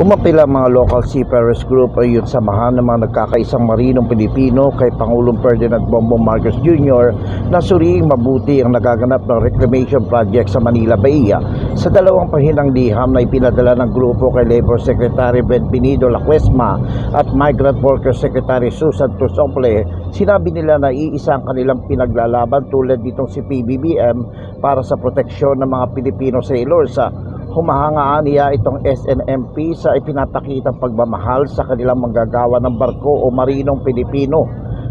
Umapila ang mga local seafarers group ay yung samahan ng mga nagkakaisang marinong Pilipino kay Pangulong Ferdinand Bongbong Marcos Jr. na suriing mabuti ang nagaganap ng reclamation project sa Manila Bay. Sa dalawang pahinang liham na ipinadala ng grupo kay Labor Secretary Ben Benido Lacuesma at Migrant Workers Secretary Susan Tusople, sinabi nila na iisa ang kanilang pinaglalaban tulad ditong si PBBM para sa proteksyon ng mga Pilipino sailors humahangaan niya itong SNMP sa ipinapakitang pagmamahal sa kanilang manggagawa ng barko o marinong Pilipino.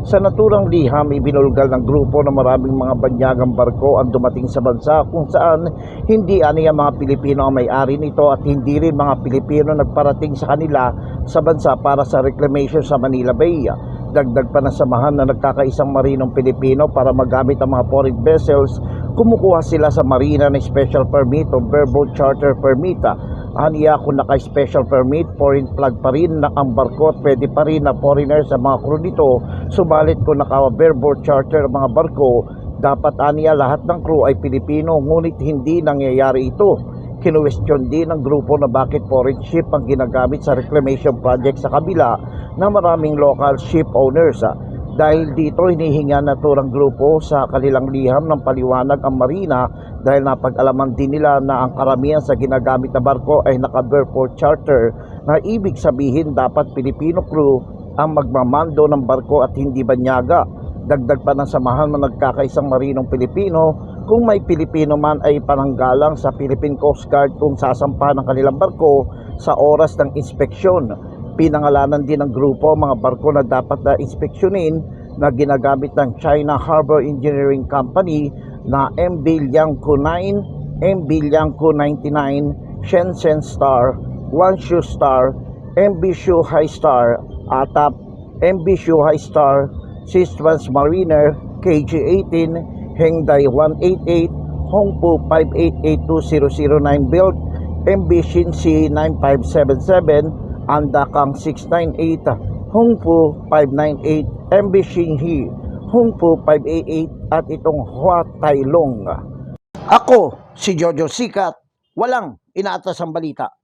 Sa naturang liham, ibinulgal ng grupo na maraming mga banyagang barko ang dumating sa bansa kung saan hindi aniya mga Pilipino ang may-ari nito at hindi rin mga Pilipino nagparating sa kanila sa bansa para sa reclamation sa Manila Bay. Dagdag pa na samahan na nagkakaisang marinong Pilipino para magamit ang mga foreign vessels kumukuha sila sa marina ng special permit o bareboat charter permit. Aniya kung naka-special permit, foreign flag pa rin na ang barko at pwede pa rin na foreigner sa mga crew nito. Subalit kung naka-bareboat charter ang mga barko, dapat aniya lahat ng crew ay Pilipino ngunit hindi nangyayari ito. Kinuwestiyon din ng grupo na bakit foreign ship ang ginagamit sa reclamation project sa kabila na maraming local ship owners. Dahil dito hinihinga na turang grupo sa kanilang liham ng paliwanag ang marina dahil napag-alaman din nila na ang karamihan sa ginagamit na barko ay naka-bareport charter na ibig sabihin dapat Filipino crew ang magmamando ng barko at hindi banyaga. Dagdag pa ng samahan ng nagkakaisang marinong Pilipino kung may Pilipino man ay pananggalang sa Philippine Coast Guard kung sasampa ng kanilang barko sa oras ng inspeksyon pinangalanan din ng grupo ang mga barko na dapat na inspeksyonin na ginagamit ng China Harbor Engineering Company na MB Liangco 9, MB Liangco 99, Shenzhen Star, Guangzhou Star, MB Shuhai Star, Atap, MB Shuhai Star, Sistrans Mariner, KG-18, Hengdai 188, Hongpu 5882009 built, MB Shinsi 9577, Andakang 698, Hongpu 598, MB Xinghi, Hongpu 588 at itong Hua Tailong. Ako, si Jojo Sikat, walang inaatas ang balita.